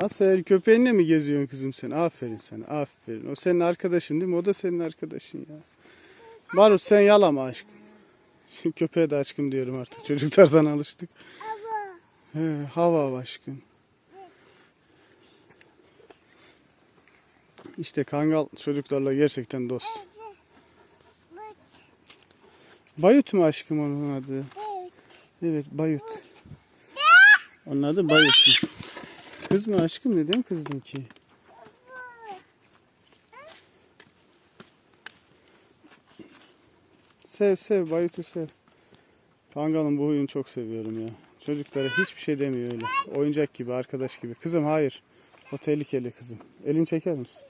Asel köpeğinle mi geziyorsun kızım sen? Aferin sana aferin. O senin arkadaşın değil mi? O da senin arkadaşın ya. Barut sen yalama aşkım. Şimdi köpeğe de aşkım diyorum artık. Çocuklardan alıştık. He, hava aşkım. İşte kangal çocuklarla gerçekten dost. Bayut mu aşkım onun adı? Evet Bayut. Onun adı Bayut. Kız mı aşkım neden kızdın ki? Sev sev Bayut'u sev. Kangal'ın bu huyunu çok seviyorum ya. Çocuklara hiçbir şey demiyor öyle. Oyuncak gibi, arkadaş gibi. Kızım hayır. O tehlikeli kızım. Elini çeker misin?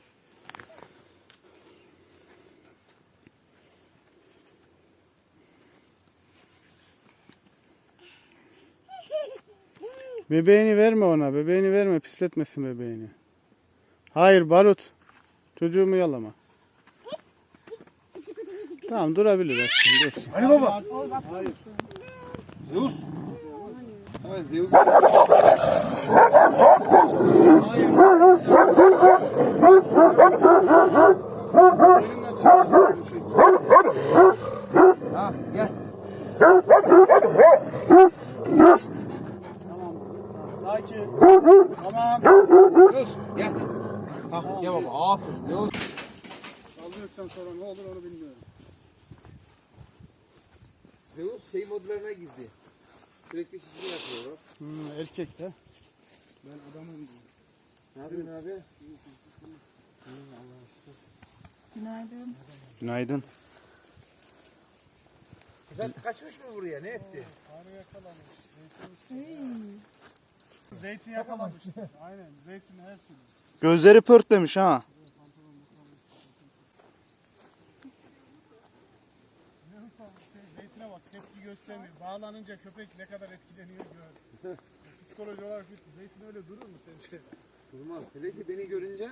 Bebeğini verme ona. Bebeğini verme. Pisletmesin bebeğini. Hayır Barut. Çocuğumu yalama. Tamam durabilir aslında. Dur. Ali baba. Zeus. Evet Zeus. Ha gel. Tamam. Gel. Ha gel baba aferin Zeus. Saldırdıktan sonra ne olur onu bilmiyorum. Zeus şey modlarına girdi. Sürekli şişini yapıyor. bak. Hmm, erkek de. Ben adamım diyor. Ne yapıyorsun abi? Günaydın. Günaydın. Kızar kaçmış mı buraya? Ne etti? Arı yakalamış. Zeytin, zeytin yakalamış. Aynen. Zeytin her türlü. Gözleri pörtlemiş ha. Zeytine bak tepki göstermiyor. Bağlanınca köpek ne kadar etkileniyor gör. Psikoloji olarak bir zeytin öyle durur mu sence? Durmaz. Hele ki beni görünce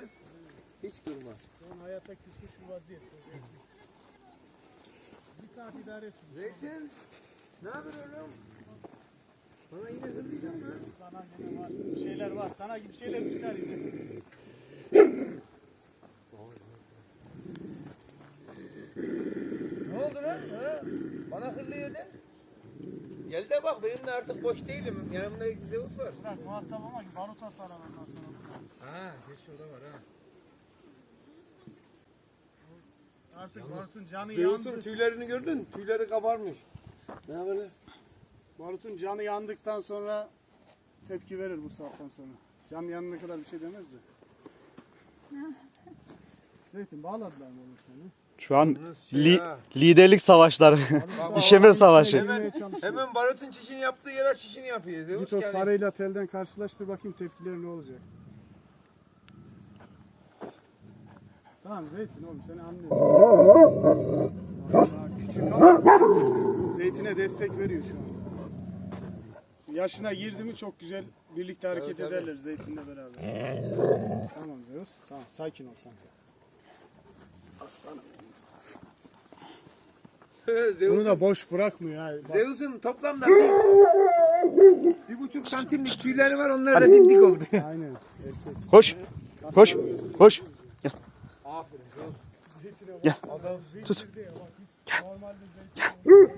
hiç durmaz. An hayatta küsmüş bir vaziyette zeytin. Bir saat idare etsin. Zeytin. Ne haber Bana yine hırlayacağım lan. Sana yine var. Bir şeyler var. Sana gibi şeyler çıkar yine. Ne oldu lan? Ha? Bana hırlıyordun. Gel de bak benim de artık boş değilim. Yanımda Zeus var. Bırak muhatap ama baruta sarar ondan sonra. Ha, geç orada var ha. Artık barutun canı Zeus'un yandı. tüylerini gördün? Tüyleri kabarmış. Ne lan? Barutun canı yandıktan sonra tepki verir bu saatten sonra. Can yanına kadar bir şey demez de. Zeytin bağladılar mı oğlum seni? Şu an Nasıl li- liderlik savaşları. İşeme savaşı. Hemen, hemen barutun çişini yaptığı yere çişini yapıyor. Zeus Git o yani. sarıyla telden karşılaştır bakayım tepkileri ne olacak. Tamam Zeytin oğlum seni anlıyorum. Küçük ama Zeytine destek veriyor şu an. Yaşına girdi mi çok güzel birlikte hareket tabii. ederler Zeytin'le beraber. tamam Zeus. Tamam sakin ol sen. Aslanım. Bunu da boş bırakmıyor ha. Bak, Zeus'un toplamda bir, bir buçuk santimlik tüyleri var. Onlar da dimdik oldu. Aynen. Erkek. Koş. Koş. Koş. Aferin Zeus. Zeytine bak. Gel. Adam Tut. zeytin diye bak, hiç Normalde zeytin.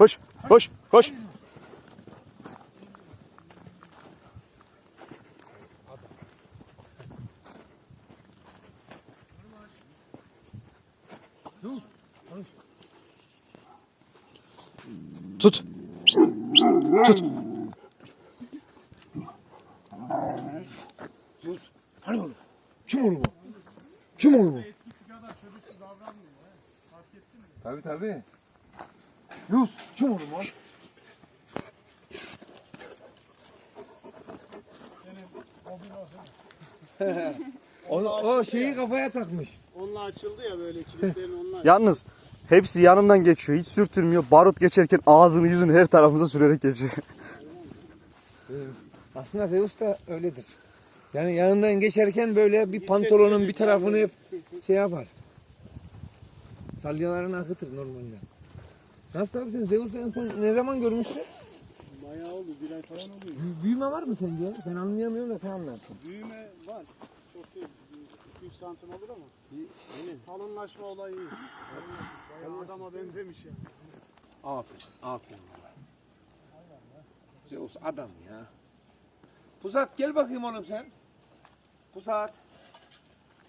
Koş. Koş. Koş. Tut. Tut. Hani oğlum? Kim oğlum o? Kim oğlum o? Eskisi kadar çocuksuz davranmıyor. Fark ettin mi? Tabii tabii. Yus, kim oğlum o? Senin hobin o değil mi? O, şeyi kafaya takmış. Onunla açıldı ya böyle kilitlerin onunla. Yalnız hepsi yanımdan geçiyor. Hiç sürtülmüyor. Barut geçerken ağzını yüzünü her tarafımıza sürerek geçiyor. Aslında Zeus da öyledir. Yani yanından geçerken böyle bir pantolonun bir tarafını hep şey yapar. Salyalarını akıtır normalde. Nasıl yapıyorsun? Zeus en son ne zaman görmüştün? Bayağı oldu. Bir ay falan oluyor. Büyüme var mı sence? Ben anlayamıyorum da sen anlarsın. Büyüme var. Çok değil. 200 santim olur ama. Aynen. Kalınlaşma olayı iyi. Bayağı adama benzemiş ya. Aferin, aferin baba. Zeus adam ya. Pusat gel bakayım oğlum sen. Pusat.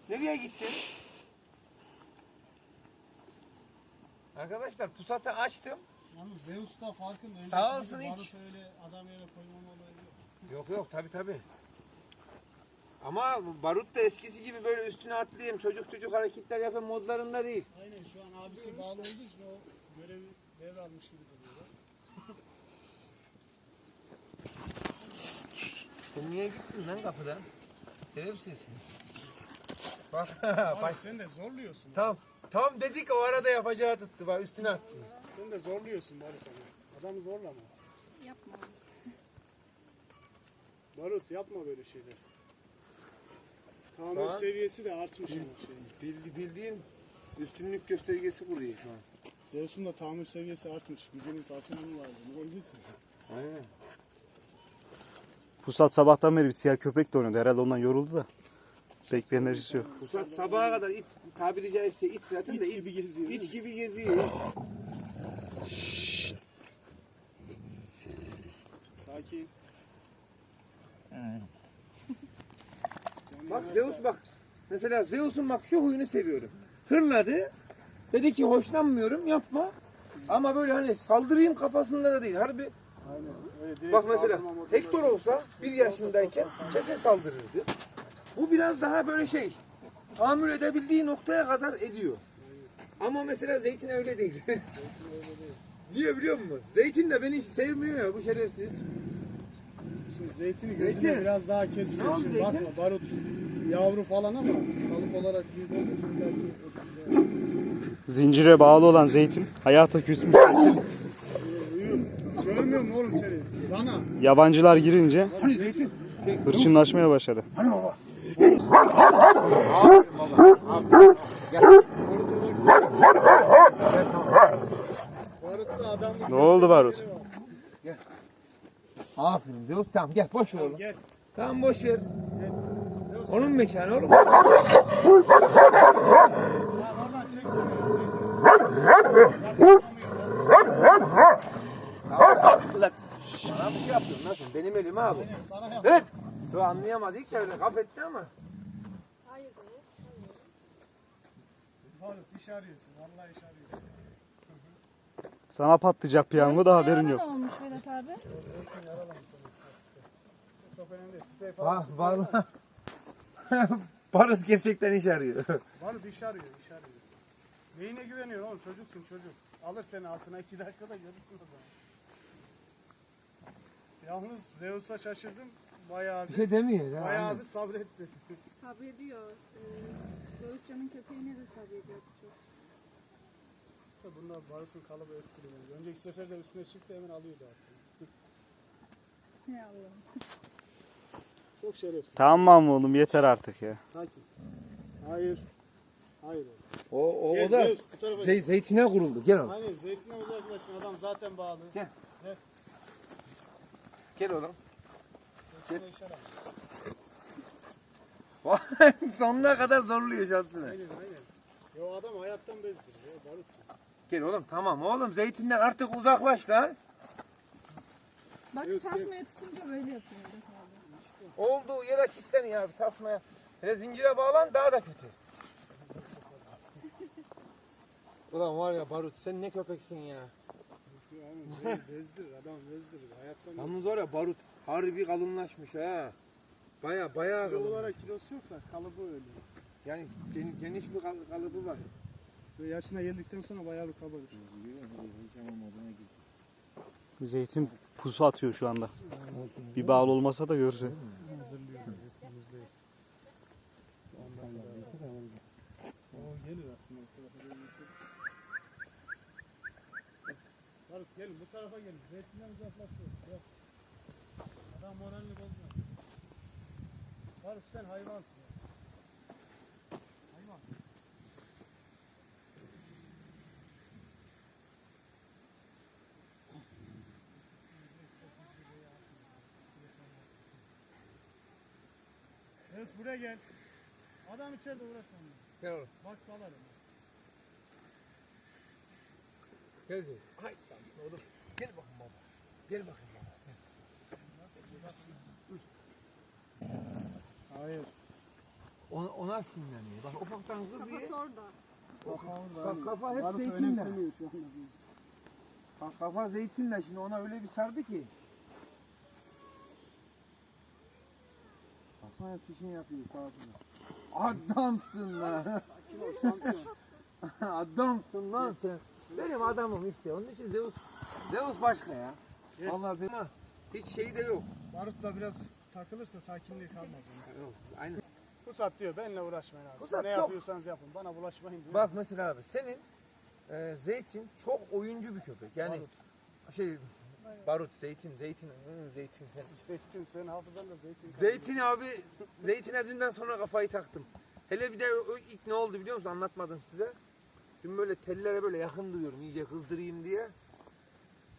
Nereye gittin? Arkadaşlar pusatı açtım. Yalnız Zeus da. Önceki Sağ olsun hiç. Barut öyle adam yere koymam olayı yok. Yok yok tabi tabi. Ama barut da eskisi gibi böyle üstüne atlayayım çocuk çocuk hareketler yapayım modlarında değil. Aynen şu an abisi bağlı olduğu için o görevi devralmış gibi duruyor. Sen niye gittin lan kapıdan? Şerefsiz. Bak Abi baş... sen de zorluyorsun. Tam, tam dedik o arada yapacağı tuttu bak üstüne attı. Sen de zorluyorsun Barut ama. Adamı zorlama. Yapma. Barut yapma böyle şeyler. Tahammül an- seviyesi de artmış ama şey. Bildi, bildiğin üstünlük göstergesi kuruyor şu an. Zeus'un da tahammül seviyesi artmış. Gücünün farkında vardı? Ne olduysa. Aynen. Pusat sabahtan beri bir siyah köpek de oynadı. Herhalde ondan yoruldu da. Pek bir enerjisi yok. Pusat sabaha kadar it, tabiri caizse it zaten de İt it, gibi geziyor. it gibi geziyor. it. Sakin. Bak Zeus bak. Mesela Zeus'un bak şu huyunu seviyorum. Hırladı. Dedi ki hoşlanmıyorum yapma. Ama böyle hani saldırayım kafasında da değil. Harbi Aynen. Bak mesela Hector olsa bir yaşındayken kesin saldırırdı. Bu biraz daha böyle şey tahammül edebildiği noktaya kadar ediyor. Ama mesela Zeytin öyle değil. Niye biliyor musun? Zeytin de beni hiç sevmiyor ya bu şerefsiz. Şimdi zeytini gözüne Zeytin. biraz daha kesiyor. Tamam, Şimdi zeytin. bakma barut yavru falan ama kalıp olarak büyük olduğu için belki var. Zincire bağlı olan zeytin hayata küsmüş. Uyuyor. Görmüyor oğlum seni? Bana. Yabancılar girince Hani Zeytin? Şey, hırçınlaşmaya başladı. hani baba? Baruta baksana. Barutta adamlık. Ne oldu Barut? Aferin Zeus tamam gel boş ver oğlum. Gel. Tamam boş ver. Onun mekanı oğlum. Ya oradan çeksene. Ulan, Sana şey yapıyorum nasıl? Benim elim abi. Sana yap. Evet. Şu anlayamadı ki öyle kaf etti ama. Barut iş arıyorsun. Vallahi iş arıyorsun. Sana patlayacak piyango da haberin yok. Ne olmuş Vedat abi? Ah vallahi. Barut gerçekten iş arıyor. Barut iş arıyor. iş arıyor. Neyine güveniyorsun oğlum? Çocuksun çocuk. Alır seni altına iki dakikada görürsün o zaman. Yalnız Zeus'a şaşırdım. Bayağı Bir bir, şey demiyor. ya, bayağı aynen. bir sabretti. Sabrediyor. Ee, Barutcan'ın köpeğine de sabrediyor çok. Bunlar Barut'un kalıbı etkili. bence. Önceki sefer de üstüne çıktı hemen alıyordu artık. Ya Allah'ım. Çok şerefsiz. Tamam oğlum yeter artık ya. Sakin. Hayır. Hayır. O, o, Gel o da Zeus, bu tarafa zey- zeytine kuruldu. Gel oğlum. Aynen zeytine uzaklaşın adam zaten bağlı. Gel. Gel. Gel oğlum. Zeytine işaret. Sonuna kadar zorluyor şansını. Aynen aynen. Ya o adam hayattan bezdir. Ya Barut. Gel oğlum tamam oğlum zeytinden artık uzaklaş lan. Bak Yok, tasmaya tutunca böyle yapıyor. Olduğu yere kilitlen ya bir tasmaya. Hele zincire bağlan daha da kötü. Ulan var ya Barut sen ne köpeksin ya. Bezdir adam bezdir. Hayattan Yalnız var ya Barut harbi kalınlaşmış ha. Baya baya Kilo kalın. olarak kilosu yok da kalıbı öyle. Yani gen- geniş bir kal- kalıbı var. Yaşına geldikten sonra bayağı bir kabarır. Zeytin pusu atıyor şu anda. Bir bağlı olmasa da görse. Hazırlıyor. O gelir aslında. Barut gelin bu tarafa gelin. Zeytinden uzaklaşıyor. Gel. Adam moralini bozma. Barut sen hayvansın. ya. Buraya gel. Adam içeride uğraşma. onunla. Gel oğlum. Bak salarım. Gel Zeytin. Hayır tamam oğlum. Gel bakın baba. Gel bakın baba. Hayır. Ona, ona sinirleniyor. Bak ufaktan kızıyor. Kafası orada. Bak kafa hep zeytinle. önemsemiyor şu anda. Bak kafa zeytinle şimdi ona öyle bir sardı ki. Hep şey yapıyor sağa sola. Adamsın lan. Adamsın lan sen. Benim adamım işte. Onun için Zeus Zeus başka ya. Vallahi Zeus ama hiç şey de yok. Barut'la biraz takılırsa sakinliği kalmaz. onun. Yok, Aynı. Pusat diyor benimle uğraşmayın abi. Pusat ne çok- yapıyorsanız yapın. Bana bulaşmayın diyor. Bak mesela abi senin e, zeytin çok oyuncu bir köpek. Yani şey barut, zeytin, zeytin, hı, zeytin sen. Zeytin sen hafızan da zeytin. Zeytin abi, zeytine dünden sonra kafayı taktım. Hele bir de o ilk ne oldu biliyor musun? Anlatmadım size. Dün böyle tellere böyle yakın duruyorum iyice kızdırayım diye.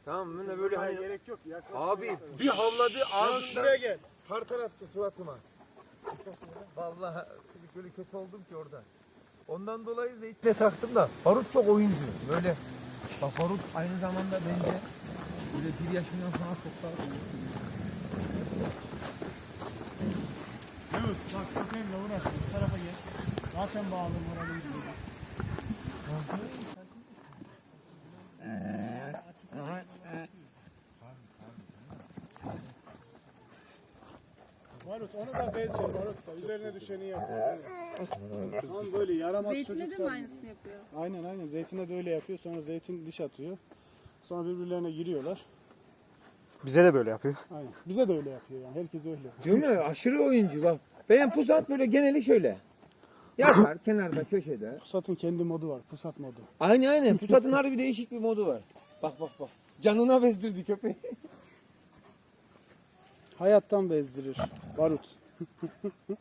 Tamam mı? Böyle böyle hani gerek yok. abi bir havladı ağzından gel. kartar attı suratıma. Vallahi böyle kötü oldum ki orada. Ondan dolayı zeytine taktım da barut çok oyuncu. Böyle bak barut aynı zamanda bence böyle bir yaşından sonra çok daha Yunus bak köpeğimle uğraşma. Bu tarafa gel. Zaten bağlı moralimiz burada. Barus onu da Barus da. Üzerine düşeni yapıyor. Tam böyle yaramaz Zeytine de mi çocuklar. aynısını yapıyor? Aynen aynen. Zeytine de öyle yapıyor. Sonra zeytin diş atıyor. Sonra birbirlerine giriyorlar. Bize de böyle yapıyor. Aynen. Bize de öyle yapıyor yani. Herkes öyle. Diyorum ya aşırı oyuncu bak. Benim pusat böyle geneli şöyle. Yatar kenarda köşede. Pusat'ın kendi modu var. Pusat modu. Aynı aynı. Pusatın harbi değişik bir modu var. Bak bak bak. Canına bezdirdi köpeği. Hayattan bezdirir. Barut.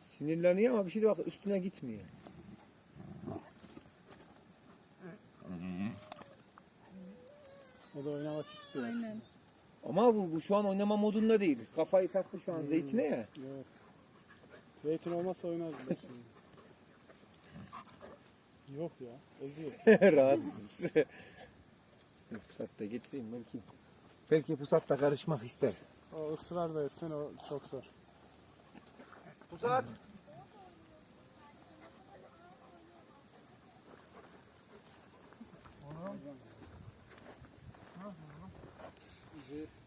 Sinirleniyor ama bir şey de bak üstüne gitmiyor. O da oynamak istiyor. Aynen. Ama bu, bu şu an oynama modunda değil. Kafayı taktı şu an zeytine ya. Evet. Zeytin olmazsa oynardı bak şimdi. Yok ya. Eziyor. Rahatsız. Yok, pusat da getireyim belki. Belki pusat da karışmak ister. O ısrar da etsen o çok zor. Pusat. Ze-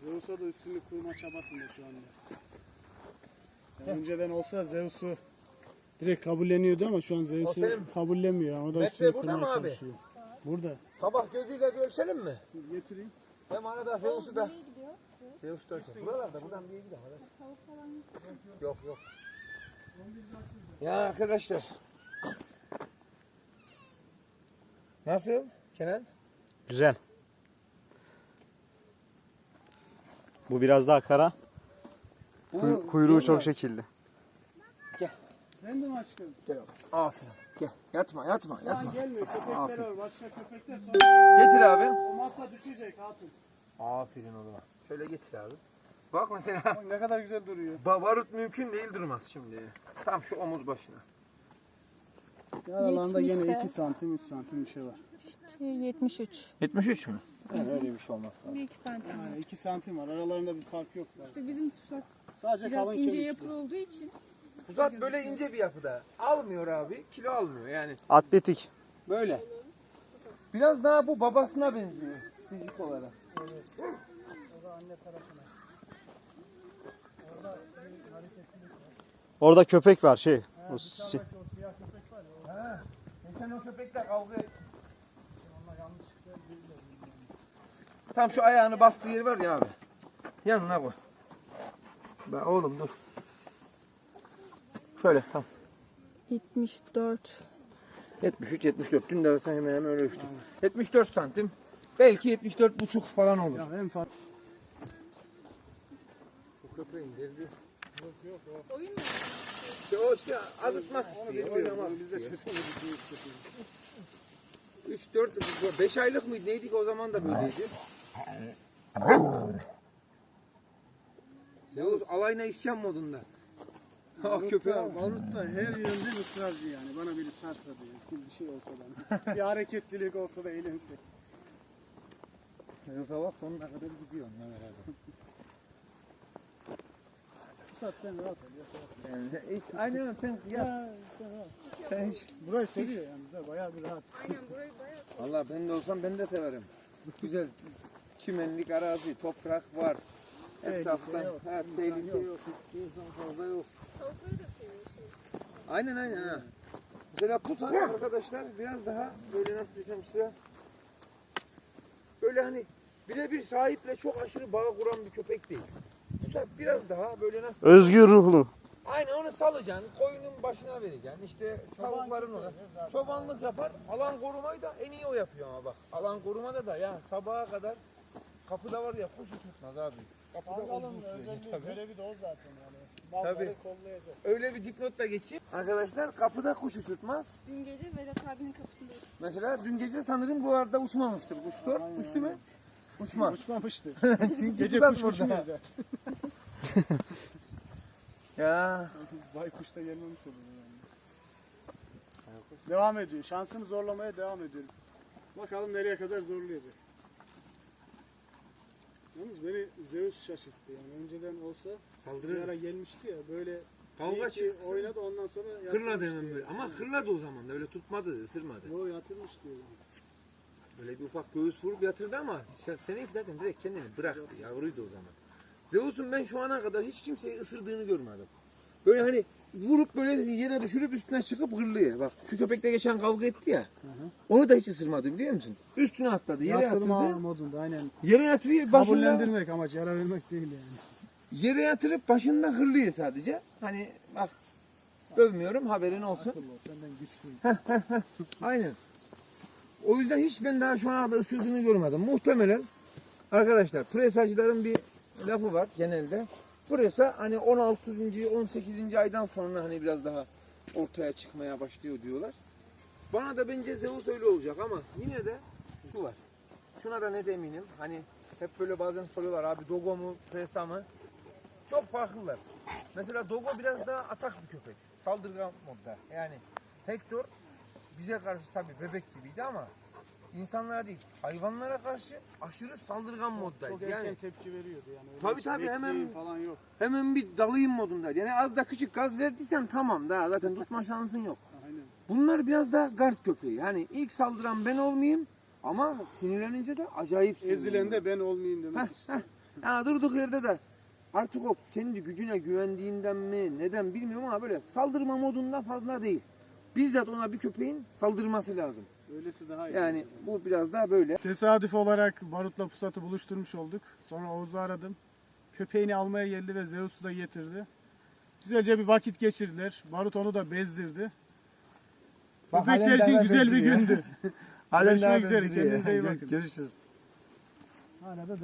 Zeus'a da üstünlük kurma çabasında şu anda. Yani önceden olsa Zeus'u direkt kabulleniyordu ama şu an Zeus'u kabullenmiyor. Yani o da Metre üstünlük burada kurmaya mı abi? çalışıyor. Burada. Sabah gözüyle bir ölçelim mi? Getireyim. Hem arada Zeus'u da. Nereye gidiyor? Zeus'u da ölçelim. Buralarda buradan bir yere gidelim. hadi. Tavuk falan yok. Yok yok. Ya arkadaşlar. Nasıl Kenan? Güzel. Bu biraz daha kara. Kuy- kuyruğu çok şekilli. Ben de mi aşkım? Gel oğlum. Aferin. Gel. Yatma yatma an yatma. gelmiyor. Köpekler Aferin. var. Başka köpekler sonra Getir abi. o masa düşecek hatun. Aferin oğlum. Şöyle getir abi. Bak mesela Bak ne kadar güzel duruyor. babarut mümkün değil durmaz şimdi. Tam şu omuz başına. Aralarında gene Yetmişse. 2 santim 3 santim bir şey var. 73. 73 mü? Yani öyle bir şey olmaz. Bir iki santim. Yani 2 santim var. Aralarında bir fark yok. Yani. İşte bizim pusat Sadece biraz kalın ince kemikli. yapılı olduğu için Uzat böyle ince bir yapıda. Almıyor abi. Kilo almıyor yani. Atletik. Böyle. Biraz daha bu babasına benziyor fizik olarak. Orada köpek var şey. O si- O siyah köpek var ya. o- Ha. Geçen o köpekle kavga etti. Onlar yanlışlıkla değiller. Tam şu ayağını bastığı yer var ya abi. Yanına koy. Da oğlum dur. Şöyle tam. 74. 73 74 dün de zaten hemen hemen öyle ölçtüm. 74 santim. Belki 74 buçuk falan olur. Ya en fazla. Bu köpeğin derdi. Oyun mu? İşte o işte azıtmak istiyor. Oynamak Biz de istiyor. çözemedik. büyük köpeği. 3 4 5 aylık mıydı neydi ki o zaman da böyleydi. Zeus alayına isyan modunda. Ah köpeğe bak. da, Barut da her yönden ısrarcı yani. Bana biri sarsa diyor. Bir şey olsa da. bir hareketlilik olsa da eğlense. Yoksa bak sonuna kadar gidiyor onunla beraber. Pusat sen rahat ol. ya. Yani hiç, aynen sen yap. Ya, sen rahat. Sen hiç. Burayı seviyor yani. Güzel, bayağı bir rahat. Aynen burayı bayağı Valla ben de olsam ben de severim. Güzel çimenlik arazi, toprak var. Tehlike Etraftan insan tehlike yok. insan fazla yok. şey. Aynen aynen ha. Mesela Pusan arkadaşlar biraz daha böyle nasıl desem size böyle hani birebir sahiple çok aşırı bağ kuran bir köpek değil. Pusan biraz daha böyle nasıl Özgür ruhlu. Aynen onu salacaksın, koyunun başına vereceksin. İşte tavukların ona. Çobanlık yapar, alan korumayı da en iyi o yapıyor ama bak. Alan korumada da ya sabaha kadar kapıda var ya kuş uçurtmaz abi. Kapıda olduğu sürece tabii. görevi de o zaten yani. Tabii. kollayacak. Öyle bir dipnot da geçeyim. Arkadaşlar kapıda kuş uçurtmaz. Dün gece Vedat abinin kapısında oturuyor. Mesela dün gece sanırım bu arada uçmamıştır. Kuş sor. Uçtu mu? Uçmaz. Uçmamıştı. Çünkü Gece Pusan kuş burada. uçmuyor zaten. Ya. Baykuş da gelmemiş olur yani. Devam ediyor. Şansını zorlamaya devam ediyorum. Bakalım nereye kadar zorlayacak. Yalnız beni Zeus şaşırttı yani. Önceden olsa bir ara Saldırır. gelmişti ya böyle Kavga bir iki çıksın. oynadı ondan sonra yatırmıştı hemen böyle. Ama hırladı o zaman da öyle tutmadı, ısırmadı. Yo yatırmış diyor. Böyle bir ufak göğüs vurup yatırdı ama sen- seninki zaten direkt kendini bıraktı. Yavruydu o zaman. Zeus'un ben şu ana kadar hiç kimseyi ısırdığını görmedim. Böyle hani vurup böyle yere düşürüp üstüne çıkıp hırlıyor. Bak şu köpekle geçen kavga etti ya. Onu da hiç ısırmadı biliyor musun? Üstüne atladı. Yere Yatırma yatırdı. modunda aynen. Yere yatırıyor başında. Kabullendirmek amaç yara vermek değil yani. Yere yatırıp başında hırlıyor sadece. Hani bak dövmüyorum haberin olsun. Akıllı ol, senden güçlüyüm. Aynen. O yüzden hiç ben daha şu ana kadar ısırdığını görmedim. Muhtemelen arkadaşlar presajların bir lafı var genelde. Presa hani 16. 18. aydan sonra hani biraz daha ortaya çıkmaya başlıyor diyorlar. Bana da bence Zeus öyle olacak ama yine de şu var. Şuna da net eminim. Hani hep böyle bazen soruyorlar abi Dogo mu Presa mı? Çok farklılar. Mesela Dogo biraz daha atak bir köpek. Saldırgan modda. Yani Hector bize karşı tabii bebek gibiydi ama insanlara değil hayvanlara karşı aşırı saldırgan moddaydı. Çok erken Yani tepki veriyordu yani. Öyle Tabii hemen- falan yok. hemen bir dalayım modundaydı. Yani az da küçük gaz verdiysen tamam daha zaten tutma şansın yok. Aynen. Bunlar biraz daha guard köpeği. Yani ilk saldıran ben olmayayım ama sinirlenince de acayip Ezilen sinirleniyor. de ben olmayayım demek istiyor. Ya durduk yerde de artık o kendi gücüne güvendiğinden mi neden bilmiyorum ama böyle saldırma modunda fazla değil. Bizzat ona bir köpeğin saldırması lazım. Öylesi daha iyi. Yani bu biraz daha böyle. Tesadüf olarak Barut'la Pusat'ı buluşturmuş olduk. Sonra Oğuz'u aradım. Köpeğini almaya geldi ve Zeus'u da getirdi. Güzelce bir vakit geçirdiler. Barut onu da bezdirdi. Bak, Köpekler için güzel bir gündü. Görüşmek üzere. Kendinize iyi bakın. Görüşürüz. Hala da devam.